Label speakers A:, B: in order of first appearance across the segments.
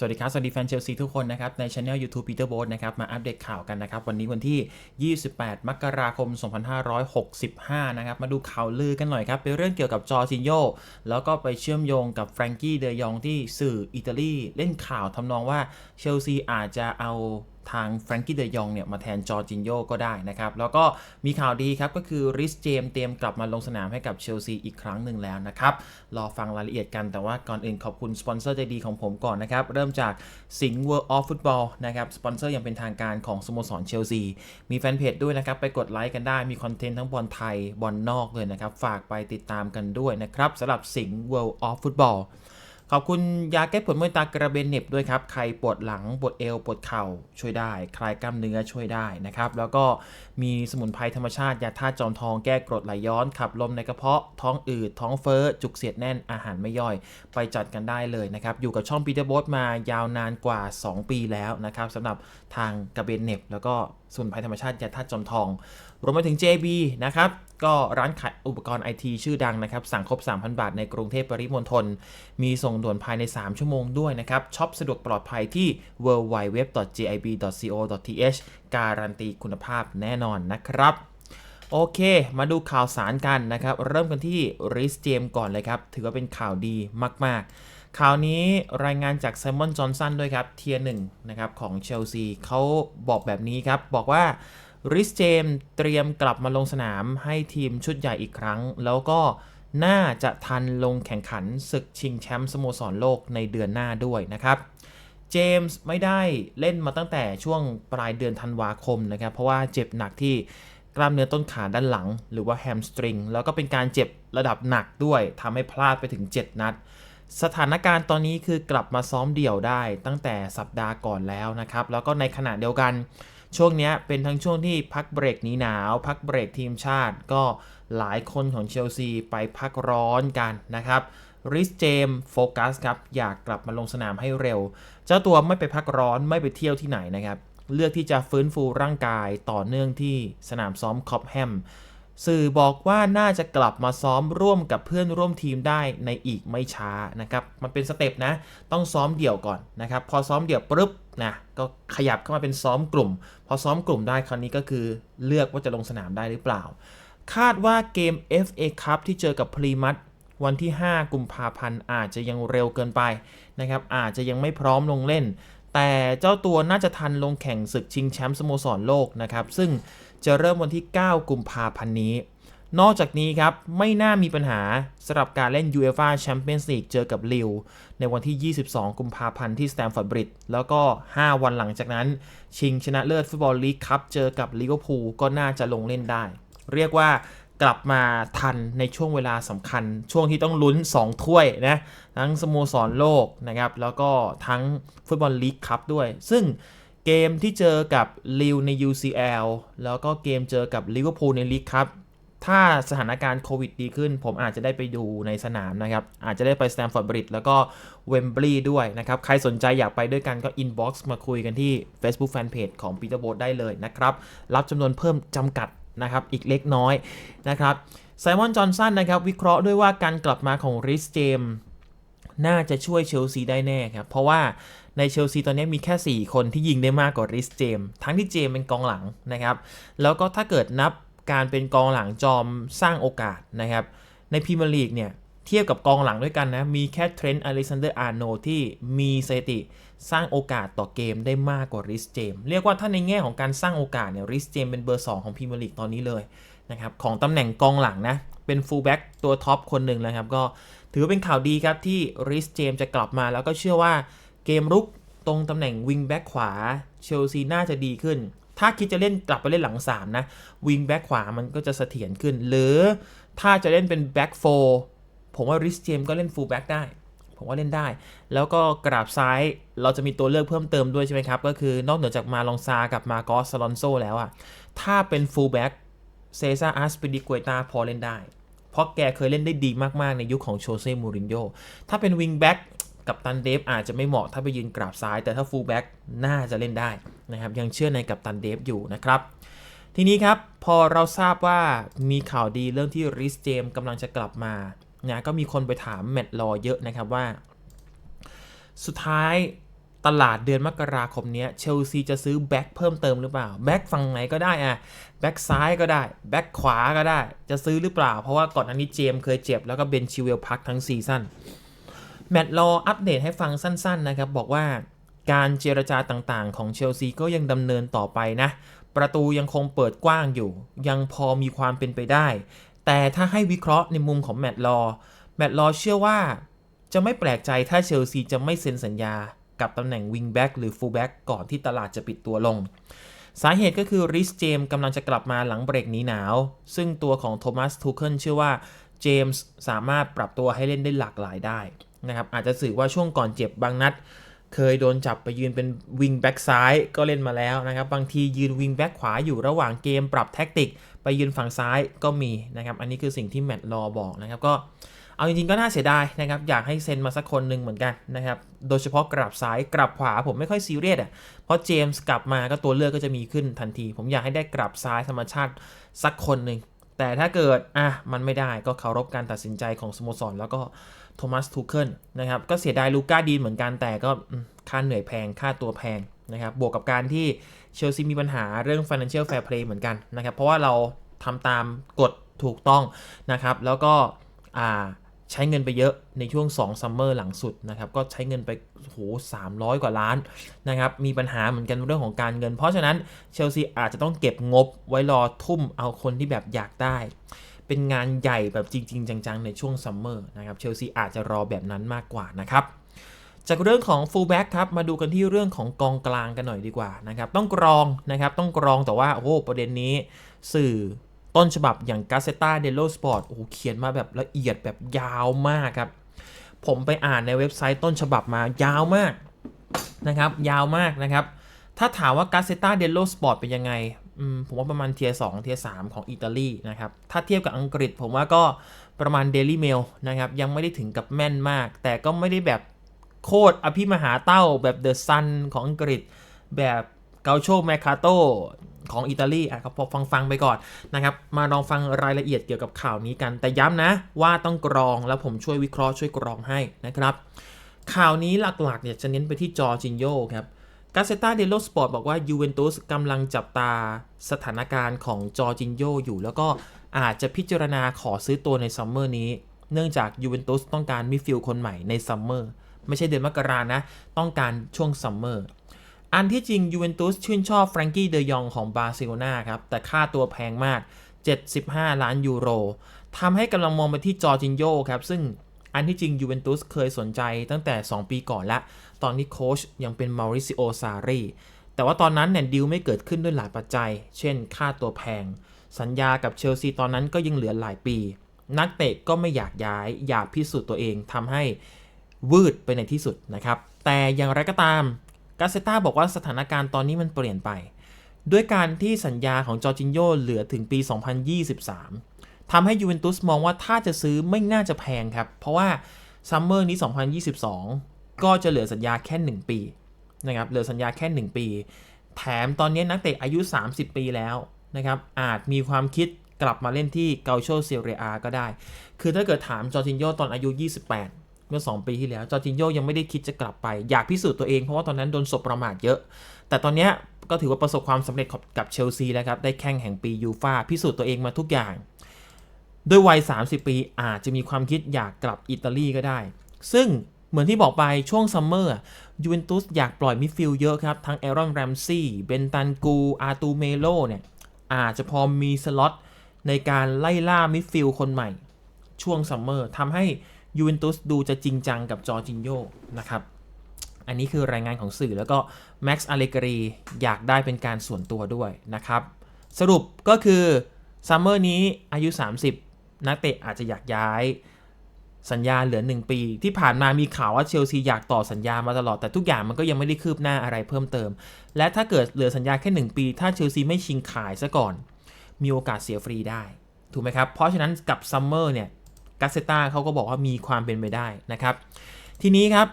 A: สวัสดีครับ สวัสดีแฟนเชลซีทุกคนนะครับ ในช anel YouTube Peter b o a t นะครับ มาอัปเดตข่าวกันนะครับ วันนี้วันที่ 28 มกราคม 2565 นะครับ มาดูข่าวลือกันหน่อยครับ เป็นเรื่องเกี่ยวกับจอซินโยแล้วก็ไปเชื่อมโยงกับแฟรงกี้เดยองที่สื่ออิตาลีเล่นข่าวทำนองว่าเชลซีอาจจะเอา ทางแฟรงกี้เดยองเนี่ยมาแทนจอร์จินโยก็ได้นะครับ แล้วก็มีข่าวดีครับ ก็คือริสเจมเตรียมกลับมาลงสนามให้กับเชลซีอีกครั้งหนึ่งแล้วนะครับ รอฟังรายละเอียดกันแต่ว่าก่อนอื่นขอบคุณสปอนเซอร์ใจดีของผมก่อนนะครับ เริ่มจากสิงห์ World of Football นะครับสปอนเซอร์ยังเป็นทางการของสโมสรเชลซีมีแฟนเพจด้วยนะครับ ไปกดไลค์กันได้มีคอนเทนต์ทั้งบอลไทยบอลนอกเลยนะครับฝากไปติดตามกันด้วยนะครับสำหรับสิงห์ World of Football ขอบคุณยาแก้ปวดเมื่อยตากระเบนเหน็บด้วยครับ ใครปวดหลังปวดเอวปวดเข่าช่วยได้ คลายกล้ามเนื้อช่วยได้นะครับ แล้วก็ มีสมุนไพรธรรมชาติยาธาตุจอมทองแก้กรดไหลย้อนขับลมในกระเพาะท้องอืดท้องเฟ้อจุกเสียดแน่นอาหารไม่ย่อย ไปจัดกันได้เลยนะครับ อยู่กับช่องปีเตอร์โบสมายาวนานกว่า 2 ปีแล้วนะครับสำหรับทางกระเบนเหน็บแล้วก็สมุนไพรธรรมชาติยาธาตุจอมทอง รวมไปถึง JB นะครับ ก็ร้านขายอุปกรณ์ไอทีชื่อดังนะครับ สั่งครบ 3,000 บาทในกรุงเทพปริมณฑลมีส่งด่วนภายใน 3 ชั่วโมงด้วยนะครับช็อปสะดวกปลอดภัยที่ www.jib.co.th การันตีคุณภาพแน่นอนนะครับ โอเค มาดูข่าวสารกันนะครับ เริ่มกันที่ริสเจมก่อนเลยครับ ถือว่าเป็นข่าวดีมาก ๆ ข่าวนี้รายงานจากไซมอนจอห์นสันด้วยครับ เทียร์หนึ่งนะครับของเชลซีเขาบอกแบบนี้ครับ บอกว่าริสเจมเตรียมกลับมาลงสนามให้ทีมชุดใหญ่อีกครั้ง แล้วก็น่าจะทันลงแข่งขันศึกชิงแชมป์สโมสรโลกในเดือนหน้าด้วยนะครับ เจมส์ไม่ได้เล่นมาตั้งแต่ช่วงปลายเดือนธันวาคมนะครับ เพราะว่าเจ็บหนักที่กล้ามเนื้อต้นขาด้านหลัง หรือว่าแฮมสตริง แล้วก็เป็นการเจ็บระดับหนักด้วยทำให้พลาดไปถึง 7 นัด สถานการณ์ตอนนี้คือกลับมาซ้อมเดี่ยวได้ตั้งแต่สัปดาห์ก่อนแล้วนะครับ แล้วก็ในขณะเดียวกัน ช่วงนี้เป็นทั้งช่วงที่พักเบรกหนีหนาว พักเบรกทีมชาติ ก็หลายคนของเชลซีไปพักร้อนกันนะครับ ริสเจมโฟกัสครับอยากกลับมาลงสนามให้เร็ว เจ้าตัวไม่ไปพักร้อนไม่ไปเที่ยวที่ไหนนะครับ เลือกที่จะฟื้นฟูร่างกายต่อเนื่องที่สนามซ้อมคอปแฮมสื่อบอกว่าน่าจะกลับมาซ้อมร่วมกับเพื่อนร่วมทีมได้ในอีกไม่ช้านะครับ มันเป็นสเต็ปนะ ต้องซ้อมเดี่ยวก่อนนะครับ พอซ้อมเดี่ยวปุ๊บนะก็ขยับเข้ามาเป็นซ้อมกลุ่ม พอซ้อมกลุ่มได้คราวนี้ก็คือเลือกว่าจะลงสนามได้หรือเปล่า คาดว่าเกม FA Cup ที่เจอกับพรีมัต วันที่ 5 กุมภาพันธ์อาจจะยังเร็วเกินไปนะครับอาจจะยังไม่พร้อมลงเล่น แต่เจ้าตัวน่าจะทันลงแข่งศึกชิงแชมป์สโมสรโลกนะครับซึ่งจะเริ่มวันที่ 9 กุมภาพันธ์นี้ นอกจากนี้ครับ ไม่น่ามีปัญหาสำหรับการเล่น UEFA Champions League เจอกับลิวในวันที่ 22 กุมภาพันธ์ที่สแตมฟอร์ดบริดจ์แล้วก็ 5 วันหลังจากนั้น ชิงชนะเลิศฟุตบอลลีกคัพเจอกับลิเวอร์พูลก็น่าจะลงเล่นได้ เรียกว่า กลับมาทันในช่วงเวลาสำคัญ ช่วงที่ต้องลุ้น 2 ถ้วยนะทั้งสโมสรโลกนะครับ แล้วก็ทั้งฟุตบอลลีกคัพด้วย ซึ่งเกมที่เจอกับลิวใน UCL แล้วก็เกมเจอกับลิเวอร์พูลในลีกคัพถ้าสถานการณ์โควิดดีขึ้น ผมอาจจะได้ไปดูในสนามนะครับ อาจจะได้ไปสแตมฟอร์ดบริดจ์แล้วก็เวมบลีย์ด้วยนะครับ ใครสนใจอยากไปด้วยกันก็อินบ็อกซ์มาคุยกันที่ Facebook Fanpage ของ Peter b o ได้เลยนะครับ รับจำนวนเพิ่มจำกัด นะครับอีกเล็กน้อยนะครับไซมอนจอห์นสันนะครับวิเคราะห์ด้วยว่าการกลับมาของริสเจมน่าจะช่วยเชลซีได้แน่ครับ เพราะว่าในเชลซีตอนนี้มีแค่ 4 คนที่ยิงได้มากกว่าริสเจม ทั้งที่เจมเป็นกองหลังนะครับ แล้วก็ถ้าเกิดนับการเป็นกองหลังจอมสร้างโอกาสนะครับ ในพรีเมียร์ลีกเนี่ย เทียบกับกองหลังด้วยกันนะ มีแค่เทรนต์อเล็กซานเดอร์อาร์โนที่มีสถิติ สร้างโอกาสต่อเกมได้มากกว่าริสเจมเรียกว่าถ้าในแง่ของการสร้างโอกาสเนี่ยริสเจมเป็นเบอร์ 2 ของพรีเมียร์ลีกตอนนี้เลยนะครับของตำแหน่งกองหลังนะ เป็นฟูลแบ็กตัวท็อปคนหนึ่งเลยครับ ก็ถือเป็นข่าวดีครับที่ริสเจมจะกลับมาแล้วก็เชื่อว่าเกมรุกตรงตำแหน่งวิงแบ็กขวาเชลซีน่าจะดีขึ้น ถ้าคิดจะเล่นกลับไปเล่นหลัง 3 นะวิงแบ็กขวามันก็จะเสถียรขึ้น หรือถ้าจะเล่นเป็นแบ็กโฟผมว่าริสเจมก็เล่นฟูลแบ็กได้ ผมว่าเล่นได้ แล้วก็กราบซ้ายเราจะมีตัวเลือกเพิ่มเติมด้วยใช่ไหมครับ ก็คือนอกเหนือจากมาลองซากับมาโกสซาลอนโซแล้วอะถ้าเป็นฟูลแบ็กเซซ่าอาร์สปิดิกวยตาพอเล่นได้ เพราะแกเคยเล่นได้ดีมาก ๆ ในยุคขของโชเซ่มูรินโญ่ถ้าเป็นวิงแบ็กกับตันเดฟอาจจะไม่เหมาะถ้าไปยืนกราบซ้าย แต่ถ้าฟูลแบ็กน่าจะเล่นได้นะครับยังเชื่อในกับตันเดฟอยู่นะครับทีนี้ครับ พอเราทราบว่ามีข่าวดีเรื่องที่ริสเจมกำลังจะกลับมา นะก็มีคนไปถามแมตต์รอเยอะนะครับว่า สุดท้ายตลาดเดือนมกราคมนี้เชลซีจะซื้อแบ็คเพิ่มเติมหรือเปล่าแบ็คฝั่งไหนก็ได้อะแบ็คซ้ายก็ได้แบ็คขวาก็ได้ จะซื้อหรือเปล่า เพราะว่าก่อนอันนี้เจมส์เคยเจ็บ แล้วก็เบนชิเวลพักทั้งซีซั่นแมตต์รออัปเดตให้ฟังสั้นๆนะครับ บอกว่าการเจรจาต่างๆ ของเชลซีก็ยังดำเนินต่อไปนะ ประตูยังคงเปิดกว้างอยู่ ยังพอมีความเป็นไปได้ แต่ถ้าให้วิเคราะห์ในมุมของแมตต์รอแมตต์รอเชื่อว่า จะไม่แปลกใจถ้าเชลซีจะไม่เซ็นสัญญากับตำแหน่งวิงแบ็กหรือฟูลแบ็กก่อนที่ตลาดจะปิดตัวลง สาเหตุก็คือริสเจมกำลังจะกลับมาหลังเบรกนี้หนาว ซึ่งตัวของโทมัสทูเคิลเชื่อว่าเจมส์สามารถปรับตัวให้เล่นได้หลากหลายได้นะครับอาจจะสื่อว่าช่วงก่อนเจ็บบางนัด เคยโดนจับไปยืนเป็นวิงแบ็กซ้ายก็เล่นมาแล้วนะครับ บางทียืนวิงแบ็กขวาอยู่ระหว่างเกมปรับแท็กติก ไปยืนฝั่งซ้ายก็มีนะครับ อันนี้คือสิ่งที่แมตต์รอบอกนะครับก็เอาจริงๆก็น่าเสียดายนะครับอยากให้เซ็นมาสักคนหนึ่งเหมือนกันนะครับโดยเฉพาะกลับซ้ายกลับขวาผมไม่ค่อยซีเรียสอะเพราะเจมส์กลับมาก็ตัวเลือกก็จะมีขึ้นทันที ผมอยากให้ได้กลับซ้ายธรรมชาติสักคนหนึ่งแต่ถ้าเกิดอะมันไม่ได้ก็เคารพการตัดสินใจของสโมสรแล้วก็โทมัสทูเคิลนะครับก็เสียดายลูก้าดีนเหมือนกันแต่ก็ค่าเหนื่อยแพงค่าตัวแพง นะครับบวกกับการที่เชลซีมีปัญหาเรื่อง financial fair play เหมือนกันนะครับ เพราะว่าเราทำตามกฎถูกต้องนะครับ แล้วก็ใช้เงินไปเยอะในช่วง2ซัมเมอร์หลังสุดนะครับ ก็ใช้เงินไปโห300กว่าล้านนะครับ มีปัญหาเหมือนกันเรื่องของการเงิน เพราะฉะนั้นเชลซีอาจจะต้องเก็บงบไว้รอทุ่มเอาคนที่แบบอยากได้ เป็นงานใหญ่แบบจริง ๆ จัง ๆ ในช่วงซัมเมอร์นะครับ เชลซีอาจจะรอแบบนั้นมากกว่านะครับ จากเรื่องของฟูลแบ็กครับมาดูกันที่เรื่องของกองกลางกันหน่อยดีกว่านะครับต้องกรองนะครับต้องกรองแต่ว่าโอ้โหประเด็นนี้ สื่อต้นฉบับอย่าง g a z z e t a dello Sport โอ้โหเขียนมาแบบละเอียดแบบยาวมากครับ ผมไปอ่านในเว็บไซต์ต้นฉบับมายาวมากนะครับยาวมากนะครับ ถ้าถามว่า g a z z e t a dello Sport เป็นยังไงผมว่าประมาณเทียร์2เทียร์3ของอิตาลีนะครับ ถ้าเทียบกับอังกฤษผมว่าก็ประมาณ Daily Mail นะครับ ยังไม่ได้ถึงกับแม่นมาก แต่ก็ไม่ได้แบบ โคตรอภิมหาเต้าแบบ The Sun ของอังกฤษ แบบเกาโชแมคคาโตของอิตาลีอะก็พอฟังฟังๆไปก่อนนะครับ มาลองฟังรายละเอียดเกี่ยวกับข่าวนี้กัน แต่ย้ำนะว่าต้องกรองแล้วผมช่วยวิเคราะห์ช่วยกรองให้นะครับ ข่าวนี้หลักๆเนี่ยจะเน้นไปที่จอจินโยครับกาเซตาเดโลสปอร์ตบอกว่ายูเวนตุสกำลังจับตาสถานการณ์ของจอจินโยอยู่ แล้วก็อาจจะพิจารณาขอซื้อตัวในซัมเมอร์นี้ เนื่องจากยูเวนตุสต้องการมิดฟิลคนใหม่ในซัมเมอร์ ไม่ใช่เดือนมกรานะ ต้องการช่วงซัมเมอร์อันที่จริงยูเวนตุสชื่นชอบแฟรงกี้เดยองของบาร์เซโลนาครับ แต่ค่าตัวแพงมาก 75 ล้านยูโรทำให้กำลังมองไปที่จอร์จินโยครับ ซึ่งอันที่จริงยูเวนตุสเคยสนใจตั้งแต่ 2 ปีก่อนละ ตอนนี้โค้ชยังเป็นมาริซิโอซารีแต่ว่าตอนนั้นเนี่ยดีลไม่เกิดขึ้นด้วยหลายปัจจัย เช่น ค่าตัวแพง สัญญากับเชลซีตอนนั้นก็ยังเหลือหลายปี นักเตะก็ไม่อยากย้าย อยากพิสูจน์ตัวเองทำให้ วืดไปในที่สุดนะครับ แต่อย่างไรก็ตามกาเซต้าบอกว่าสถานการณ์ตอนนี้มันเปลี่ยนไป ด้วยการที่สัญญาของจอร์จินโยเหลือถึงปี 2023ทำให้ยูเวนตุสมองว่าถ้าจะซื้อไม่น่าจะแพงครับ เพราะว่าซัมเมอร์นี้ 2022 ก็จะเหลือสัญญาแค่ 1 ปีนะครับเหลือสัญญาแค่ 1 ปี แถมตอนนี้นักเตะอายุ 30 ปีแล้วนะครับอาจมีความคิดกลับมาเล่นที่เกาโชเซเรียอาก็ได้ คือถ้าเกิดถามจอร์จินโยตอนอายุ 28 เมื่อ 2 ปีที่แล้วจอร์จินโยยังไม่ได้คิดจะกลับไป อยากพิสูจน์ตัวเองเพราะว่าตอนนั้นโดนสบประมาทเยอะ แต่ตอนนี้ก็ถือว่าประสบความสำเร็จกับเชลซีแล้วครับ ได้แข่งแห่งปียูฟาพิสูจน์ตัวเองมาทุกอย่าง ด้วยวัย 30 ปีอาจจะมีความคิดอยากกลับอิตาลีก็ได้ ซึ่งเหมือนที่บอกไปช่วงซัมเมอร์ยูเวนตุสอยากปล่อยมิดฟิลด์เยอะครับ ทั้งเอรอนแรมซี่เบนตันกูอาตูเมโลเนี่ยอาจจะพอมีสล็อตในการไล่ล่ามิดฟิลด์คนใหม่ ช่วงซัมเมอร์ทำให้ ยูเวนตุสดูจะจริงจังกับจอร์จินโยนะครับ อันนี้คือรายงานของสื่อแล้วก็แม็กซ์อเลกรีอยากได้เป็นการส่วนตัวด้วยนะครับ สรุปก็คือซัมเมอร์นี้อายุ 30 นักเตะอาจจะอยากย้ายสัญญาเหลือ 1 ปี ที่ผ่านมามีข่าวว่าเชลซีอยากต่อสัญญามาตลอดแต่ทุกอย่างมันก็ยังไม่ได้คืบหน้าอะไรเพิ่มเติม และถ้าเกิดเหลือสัญญาแค่ 1 ปี ถ้าเชลซีไม่ชิงขายซะก่อน มีโอกาสเสียฟรีได้ ถูกไหมครับ เพราะฉะนั้นกับซัมเมอร์เนี่ย กาเซต้าเขาก็บอกว่ามีความเป็นไปได้นะครับ ทีนี้ครับ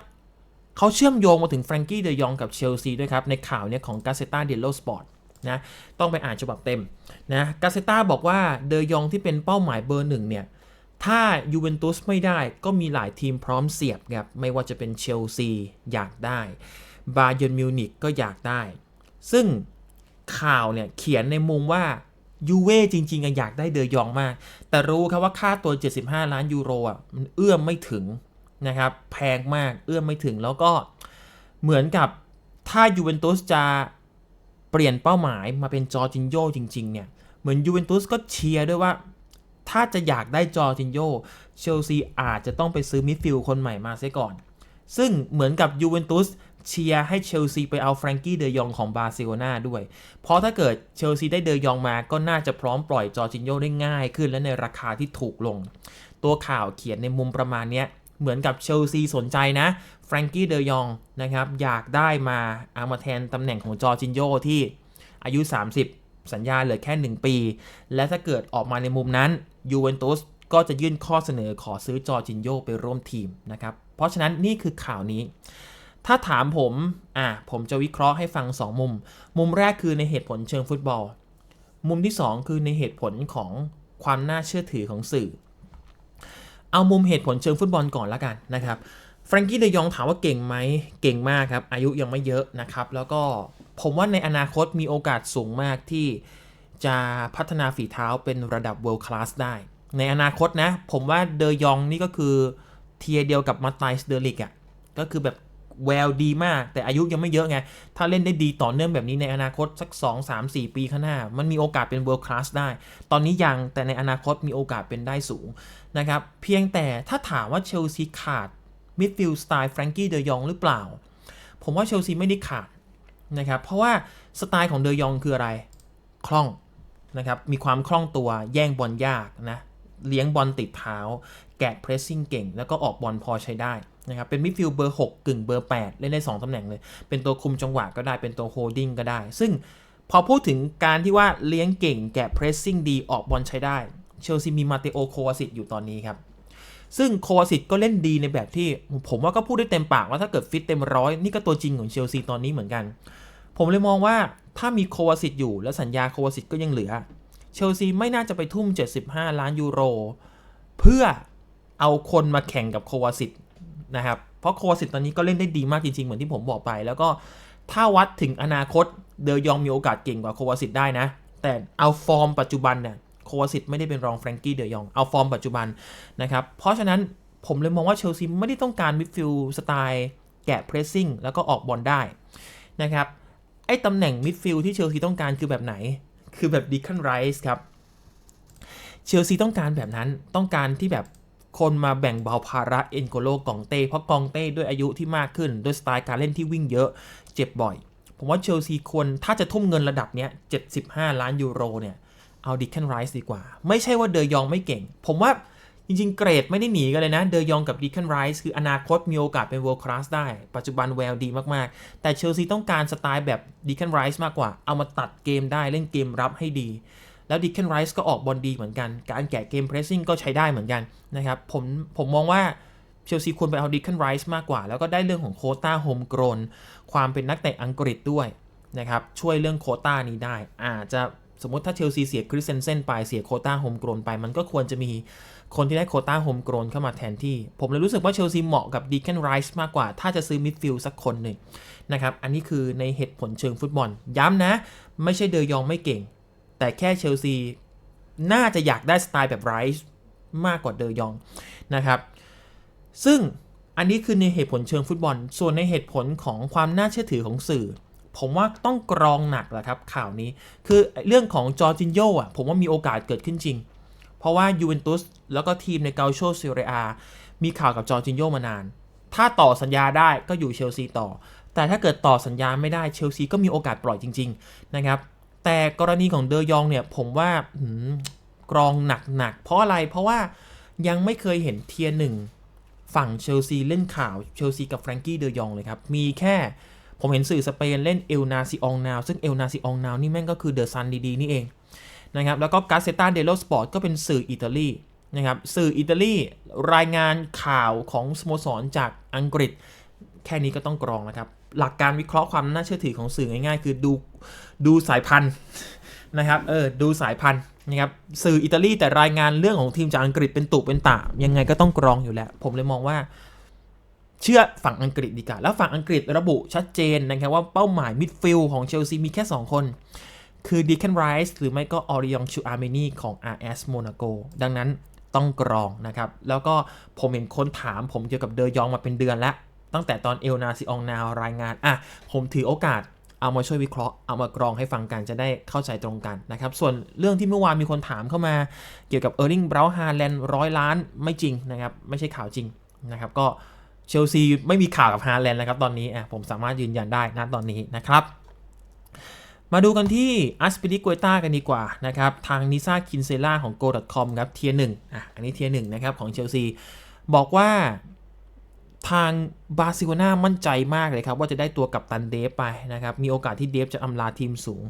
A: เขาเชื่อมโยงมาถึงแฟรงกี้เดยองกับเชลซีด้วยครับ ในข่าวเนี่ยของกาเซต้าเดลโลสปอร์ตนะต้องไปอ่านฉบับเต็มนะกาเซต้าบอกว่าเดยองที่เป็นเป้าหมายเบอร์หนึ่งเนี่ยถ้ายูเวนตุสไม่ได้ก็มีหลายทีมพร้อมเสียบครับ ไม่ว่าจะเป็นเชลซีอยากได้บาเยิร์นมิวนิกก็อยากได้ ซึ่งข่าวเนี่ยเขียนในมุมว่า ยูเว่จริงๆอยากได้เดยองมาก แต่รู้ครับว่าค่าตัว 75 ล้านยูโรอะมันเอื้อมไม่ถึงนะครับ แพงมากเอื้อมไม่ถึงแล้วก็เหมือนกับถ้ายูเวนตุสจะเปลี่ยนเป้าหมายมาเป็นจอร์จินโยจริง ๆ เนี่ย เหมือนยูเวนตุสก็เชียร์ด้วยว่า ถ้าจะอยากได้จอร์จินโยเชลซีอาจจะต้องไปซื้อมิดฟิลด์คนใหม่มาเสียก่อน ซึ่งเหมือนกับยูเวนตุส เชียร์ให้เชลซีไปเอาแฟรงกี้เดยองของบาร์เซโลนาด้วย เพราะถ้าเกิดเชลซีได้เดยองมาก็น่าจะพร้อมปล่อยจอร์จินโยได้ง่ายขึ้นและในราคาที่ถูกลง ตัวข่าวเขียนในมุมประมาณนี้เหมือนกับเชลซีสนใจนะแฟรงกี้เดยองนะครับอยากได้มาเอามาแทนตำแหน่งของจอร์จินโยที่อายุ 30 สัญญาเหลือแค่ 1 ปี และถ้าเกิดออกมาในมุมนั้นยูเวนตุสก็จะยื่นข้อเสนอขอซื้อจอร์จินโยไปร่วมทีมนะครับ เพราะฉะนั้นนี่คือข่าวนี้ ถ้าถามผม อะผมจะวิเคราะห์ให้ฟัง 2 มุม มุมแรกคือในเหตุผลเชิงฟุตบอล มุมที่ 2 คือในเหตุผลของความน่าเชื่อถือของสื่อ เอามุมเหตุผลเชิงฟุตบอลก่อนละกันนะครับแฟรงกี้เดยองถามว่าเก่งไหม เก่งมากครับ อายุยังไม่เยอะนะครับ แล้วก็ผมว่าในอนาคตมีโอกาสสูงมากที่จะพัฒนาฝีเท้าเป็นระดับ world class ได้ ในอนาคตนะ ผมว่าเดยองนี่ก็คือเทียเดียวกับมาตายส์เดลิกอะ ก็คือแบบ แววดีมาก แต่อายุยังไม่เยอะไง ถ้าเล่นได้ดีต่อเนื่องแบบนี้ในอนาคตสัก 2 3 4 ปีข้างหน้า มันมีโอกาสเป็น world class ได้ ตอนนี้ยังแต่ในอนาคตมีโอกาสเป็นได้สูงนะครับ เพียงแต่ถ้าถามว่าเชลซีขาดมิดฟิลด์สไตล์แฟรงกี้เดยองหรือเปล่า ผมว่าเชลซีไม่ได้ขาดนะครับ เพราะว่าสไตล์ของเดยองคืออะไร คล่องนะครับ มีความคล่องตัว แย่งบอลยากนะ เลี้ยงบอลติดเท้า แกะเพรสซิ่งเก่ง แล้วก็ออกบอลพอใช้ได้นะครับเป็นมิดฟิลด์เบอร์ 6 กึ่งเบอร์ 8 เล่นได้ 2 ตำแหน่งเลย เป็นตัวคุมจังหวะก็ได้เป็นตัวโฮดดิ้งก็ได้ ซึ่งพอพูดถึงการที่ว่าเลี้ยงเก่งแกะเพรสซิ่งดีออกบอลใช้ได้ เชลซีมีมาเตโอโควาซิตอยู่ตอนนี้ครับซึ่งโควาซิตก็เล่นดีในแบบที่ ผมว่าก็พูดได้เต็มปากว่าถ้าเกิดฟิตเต็มร้อยนี่ก็ตัวจริงของเชลซีตอนนี้เหมือนกัน ผมเลยมองว่าถ้ามีโควาซิตอยู่และสัญญาโควาซิตก็ยังเหลือ เชลซีไม่น่าจะไปทุ่ม 75 ล้านยูโร เพื่อ เอาคนมาแข่งกับโควาซิตนะครับ เพราะโควาซิตตอนนี้ก็เล่นได้ดีมากจริงๆ เหมือนที่ผมบอกไป แล้วก็ถ้าวัดถึงอนาคตเดยองมีโอกาสเก่งกว่าโควาซิตได้นะ แต่เอาฟอร์มปัจจุบันเนี่ยโควาซิตไม่ได้เป็นรองแฟรงกี้เดยองเอาฟอร์มปัจจุบันนะครับ เพราะฉะนั้นผมเลยมองว่าเชลซีไม่ได้ต้องการมิดฟิลด์สไตล์แกะเพรสซิ่งแล้วก็ออกบอลได้นะครับไอ้ตำแหน่งมิดฟิลด์ที่เชลซีต้องการคือแบบไหน คือแบบดิคันไรส์ครับเชลซีต้องการแบบนั้นต้องการที่แบบ คนมาแบ่งเบาภาระเอ็นโกโลกองเต้เพราะกองเต้ด้วยอายุที่มากขึ้นด้วยสไตล์การเล่นที่วิ่งเยอะเจ็บบ่อย ผมว่าเชลซีควรถ้าจะทุ่มเงินระดับเนี้ย75 ล้านยูโรเนี่ยเอาดิคันไรส์ดีกว่า ไม่ใช่ว่าเดยองไม่เก่ง ผมว่าจริงๆ เกรดไม่ได้หนีกันเลยนะ เดยองกับดิคันไรส์คืออนาคตมีโอกาสเป็น world class ได้ ปัจจุบันแววดีมากๆ แต่เชลซีต้องการสไตล์แบบดิคันไรส์มากกว่า เอามาตัดเกมได้เล่นเกมรับให้ดี แล้วดิคันไรส์ก็ออกบอลดีเหมือนกัน การแกะเกมเพรสซิ่งก็ใช้ได้เหมือนกันนะครับผมผมมองว่าเชลซีควรไปเอาดิคันไรส์มากกว่า แล้วก็ได้เรื่องของโคต้าโฮมกรนความเป็นนักเตะอังกฤษด้วยนะครับช่วยเรื่องโคต้านี้ได้ อาจจะสมมติถ้าเชลซีเสียคริสเซนเซนไปเสียโคต้าโฮมกรนไป มันก็ควรจะมีคนที่ได้โคต้าโฮมกรนเข้ามาแทนที่ ผมเลยรู้สึกว่าเชลซีเหมาะกับดีแคนไรส์มากกว่า ถ้าจะซื้อมิดฟิลด์สักคนหนึ่งนะครับ อันนี้คือในเหตุผลเชิงฟุตบอล ย้ำนะ ไม่ใช่เดยองไม่เก่ง แต่แค่เชลซี น่าจะอยากได้สไตล์แบบไรส์มากกว่าเดยองนะครับ ซึ่งอันนี้คือในเหตุผลเชิงฟุตบอล ส่วนในเหตุผลของความน่าเชื่อถือของสื่อ ผมว่าต้องกรองหนักแหละครับข่าวนี้ คือเรื่องของจอร์จินโยอะผมว่ามีโอกาสเกิดขึ้นจริง เพราะว่ายูเวนตุสแล้วก็ทีมในเกาโชซิเรียมีข่าวกับจอร์จินโยมานาน ถ้าต่อสัญญาได้ก็อยู่เชลซีต่อ แต่ถ้าเกิดต่อสัญญาไม่ได้เชลซีก็มีโอกาสปล่อยจริง ๆ นะครับ แต่กรณีของเดยองเนี่ยผมว่ากรองหนักๆ เพราะอะไรเพราะว่ายังไม่เคยเห็นเทียร์หนึ่งฝั่งเชลซีเล่นข่าวเชลซีกับแฟรงกี้เดยองเลยครับ มีแค่ผมเห็นสื่อสเปนเล่นเอลนาซิองนาวซึ่งเอลนาซิองนาวนี่แม่งก็คือเดอะซันดีๆ นี่เองนะครับแล้วก็กาเซตาเดโลสปอร์ตก็เป็นสื่ออิตาลีนะครับสื่ออิตาลีรายงานข่าวของสโมสรจากอังกฤษ แค่นี้ก็ต้องกรองนะครับ หลักการวิเคราะห์ความน่าเชื่อถือของสื่อง่ายๆ คือดูดูสายพันธุ์นะครับ เออ ดูสายพันธุ์นะครับ สื่ออิตาลีแต่รายงานเรื่องของทีมจากอังกฤษเป็นตุเป็นตะยังไงก็ต้องกรองอยู่แล้ว ผมเลยมองว่า เชื่อฝั่งอังกฤษดีกว่า แล้วฝั่งอังกฤษระบุชัดเจนนะครับว่าเป้าหมายมิดฟิลด์ของเชลซีมีแค่ 2 คน คือดี c คนไรส์หรือไม่ก็ออริยองชูอาร์เมนีของ RS Monaco ดังนั้นต้องกรองนะครับ แล้วก็ผมเห็นคนถามผมเกี่ยวกับเดยองมาเป็นเดือนแล้ว ตั้งแต่ตอนเอลนาซิองนาวรายงานอะผมถือโอกาสเอามาช่วยวิเคราะห์เอามากรองให้ฟังกันจะได้เข้าใจตรงกันนะครับ ส่วนเรื่องที่เมื่อวานมีคนถามเข้ามา เกี่ยวกับเออร์ลิงเบราฮาแลนด์ร้อยล้านไม่จริงนะครับ ไม่ใช่ข่าวจริงนะครับ ก็เชลซีไม่มีข่าวกับฮาแลนด์แล้วครับตอนนี้อะผมสามารถยืนยันได้นะตอนนี้นะครับ มาดูกันที่อัสปิริก u ต้ากันดีกว่านะครับ ทางนิซ่าคินเซล่าของ go.com ครับเทียร์หนึ่งอะอันนี้เทียร์หนึ่งนะครับของเชลซีบอกว่า ทางบาร์เซโลนามั่นใจมากเลยครับ ว่าจะได้ตัวกับตันเดฟไปนะครับ มีโอกาสที่เดฟจะอำลาทีมสูง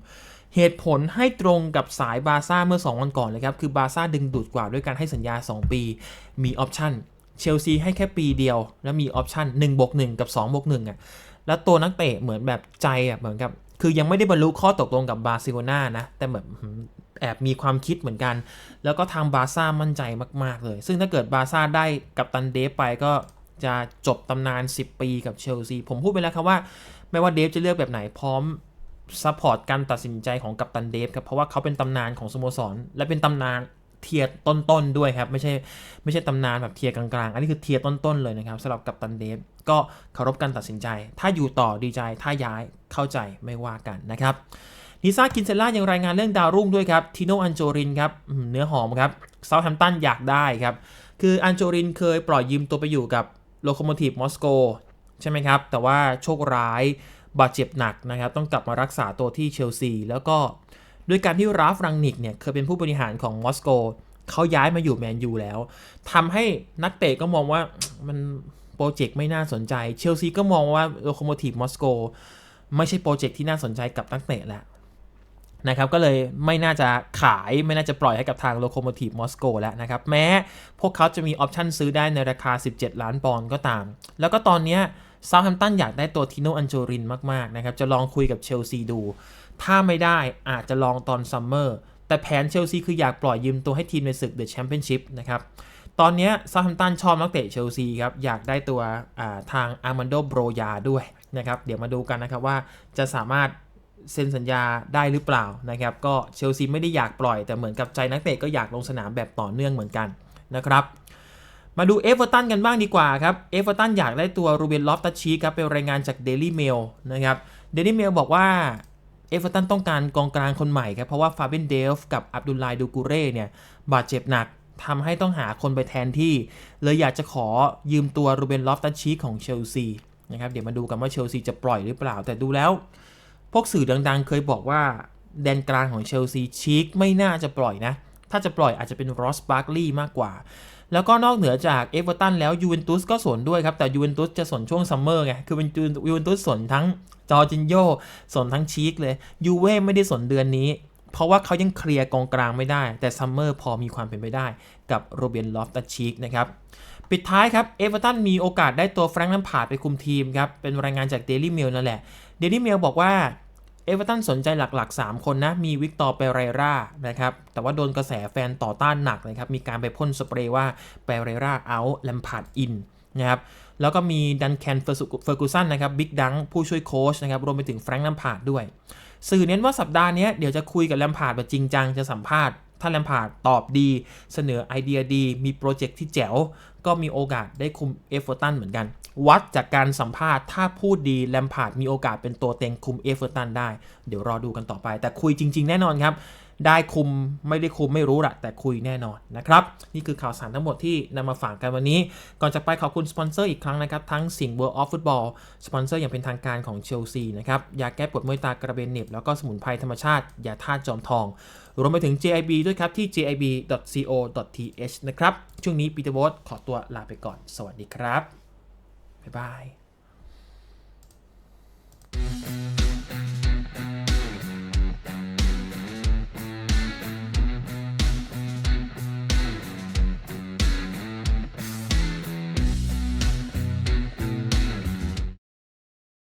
A: เหตุผลให้ตรงกับสายบาซ่าเมื่อ 2 วันก่อนเลยครับ คือบาซ่าดึงดูดกว่าด้วยการให้สัญญา 2 ปี มีออปชั่นเชลซีให้แค่ปีเดียว แล้วมีออปชั่น1บวก1กับ2บวก1อะแล้วตัวนักเตะเหมือนแบบใจอะเหมือนกับ คือยังไม่ได้บรรลุข้อตกลงกับบาร์เซโลนานะ แต่แบบแอบมีความคิดเหมือนกัน แล้วก็ทางบาซ่ามั่นใจมาก ๆ เลย ซึ่งถ้าเกิดบาซ่าได้กับตันเดฟไปก็ จะจบตำนาน 10 ปีกับเชลซี ผมพูดไปแล้วครับว่า ไม่ว่าเดฟจะเลือกแบบไหนพร้อมซัพพอร์ตการตัดสินใจของกัปตันเดฟครับ เพราะว่าเขาเป็นตำนานของสโมสร และเป็นตำนานเทียร์ต้นๆด้วยครับ ไม่ใช่ไม่ใช่ตำนานแบบเทียร์กลางๆ อันนี้คือเทียร์ต้นๆเลยนะครับสำหรับกัปตันเดฟก็เคารพการตัดสินใจ ถ้าอยู่ต่อดีใจถ้าย้ายเข้าใจไม่ว่ากันนะครับนิซ่ากินเซล่ายังรายงานเรื่องดาวรุ่งด้วยครับทิโนอันโจรินครับเนื้อหอมครับเซาท์แฮมป์ตันอยากได้ครับคืออันโจรินเคยปล่อยยืมตัวไปอยู่กับ โลโคโมทีฟมอสโกใช่ไหมครับ แต่ว่าโชคร้ายบาดเจ็บหนักนะครับ ต้องกลับมารักษาตัวที่เชลซี แล้วก็ด้วยการที่ราฟรังนิกเนี่ยเคยเป็นผู้บริหารของมอสโกเขาย้ายมาอยู่แมนยูแล้วทำให้นักเตะก็มองว่ามันโปรเจกต์ไม่น่าสนใจ เชลซีก็มองว่าโลโคโมทีฟมอสโกไม่ใช่โปรเจกต์ที่น่าสนใจกับนักเตะแล้ว นะครับก็เลยไม่น่าจะขายไม่น่าจะปล่อยให้กับทางโลโคโมทีฟมอสโกแล้วนะครับ แม้พวกเขาจะมีออปชันซื้อได้ในราคา 17 ล้านปอนด์ก็ตาม แล้วก็ตอนนี้ซา u t แฮมตันอยากได้ตัวทิโนอันโจรินมาก ๆ นะครับ จะลองคุยกับเชลซีดู ถ้าไม่ได้อาจจะลองตอนซัมเมอร์แต่แผนเชลซีคืออยากปล่อยยืมตัวให้ทีมในศึกเดอะแชมเปี้ยนชิพนะครับตอนนี้ซา u t แฮมตันชอบนักเตะเชลซีครับ อยากได้ตัวทางอาร์มันโดโบรยาด้วยนะครับ เดี๋ยวมาดูกันนะครับว่าจะสามารถ เซ็นสัญญาได้หรือเปล่านะครับ ก็เชลซีไม่ได้อยากปล่อยแต่เหมือนกับใจนักเตะก็อยากลงสนามแบบต่อเนื่องเหมือนกันนะครับ มาดูเอเวอร์ตันกันบ้างดีกว่าครับ เอเวอร์ตันอยากได้ตัวรูเบนลอฟตัชชีครับเป็นรายงานจากเดลี่เมลนะครับเดลี่เมลบอกว่าเอเวอร์ตันต้องการกองกลางคนใหม่ครับ เพราะว่าฟาเบนเดฟกับอับดุลไลดูกูเร่เนี่ยบาดเจ็บหนักทำให้ต้องหาคนไปแทนที่ เลยอยากจะขอยืมตัวรูเบนลอฟตัชชีของเชลซีนะครับเดี๋ยวมาดูกันว่าเชลซีจะปล่อยหรือเปล่า แต่ดูแล้ว พวกสื่อดังๆ เคยบอกว่าแดนกลางของเชลซีชีกไม่น่าจะปล่อยนะ ถ้าจะปล่อยอาจจะเป็นรอสบาร์กลีย์มากกว่า แล้วก็นอกเหนือจากเอเวอร์ตันแล้วยูเวนตุสก็สนด้วยครับ แต่ยูเวนตุสจะสนช่วงซัมเมอร์ไง คือเป็นยูเวนตุสสนทั้งจอร์จินโยสนทั้งชีกเลยยูเว่ไม่ได้สนเดือนนี้ เพราะว่าเขายังเคลียร์กองกลางไม่ได้ แต่ซัมเมอร์พอมีความเป็นไปได้กับโรเบียนลอฟตัชชีกนะครับปิดท้ายครับเอเวอร์ตันมีโอกาสได้ตัวแฟรงค์ลัมพาร์ดไปคุมทีมครับเป็นรายงานจากเดลี่เมลนั่นแหละเดลี่เมลบอกว่า เอเวอร์ตันสนใจหลักๆ 3 คนนะ มีวิกตอร์เปเรรานะครับ แต่ว่าโดนกระแสแฟนต่อต้านหนักเลยครับ มีการไปพ่นสเปรย์ว่าเปเรราเอาแลมพาร์ดอินนะครับ แล้วก็มีดันแคนเฟอร์กูสันนะครับ บิ๊กดังผู้ช่วยโค้ชนะครับ รวมไปถึงแฟรงค์แลมพาร์ดด้วย สื่อเน้นว่าสัปดาห์นี้เดี๋ยวจะคุยกับแลมพาร์ดแบบจริงจัง จะสัมภาษณ์ ถ้าแลมพาร์ดตอบดี เสนอไอเดียดี มีโปรเจกต์ที่แจ๋ว ก็มีโอกาสได้คุมเอฟเวอร์ตันเหมือนกัน วัดจากการสัมภาษณ์ถ้าพูดดีแลมพาร์ดมีโอกาสเป็นตัวเต็งคุมเอฟเวอร์ตันได้ เดี๋ยวรอดูกันต่อไป แต่คุยจริง ๆ แน่นอนครับ ได้คุมไม่ได้คุมไม่รู้ละแต่คุยแน่นอนนะครับ นี่คือข่าวสารทั้งหมดที่นำมาฝากกันวันนี้ ก่อนจะไปขอบคุณสปอนเซอร์อีกครั้งนะครับ ทั้งสิงห์ World of Football สปอนเซอร์อย่างเป็นทางการของเชลซีนะครับยาแก้ปวดเมื่อยตากระเบนเน็บแล้วก็สมุนไพรธรรมชาติยาธาตุจอมทอง รวมไปถึง JIB ด้วยครับที่ jib.co.th นะครับ ช่วงนี้ปีเตอร์โบสขอตัวลาไปก่อน สวัสดีครับ บ๊ายบาย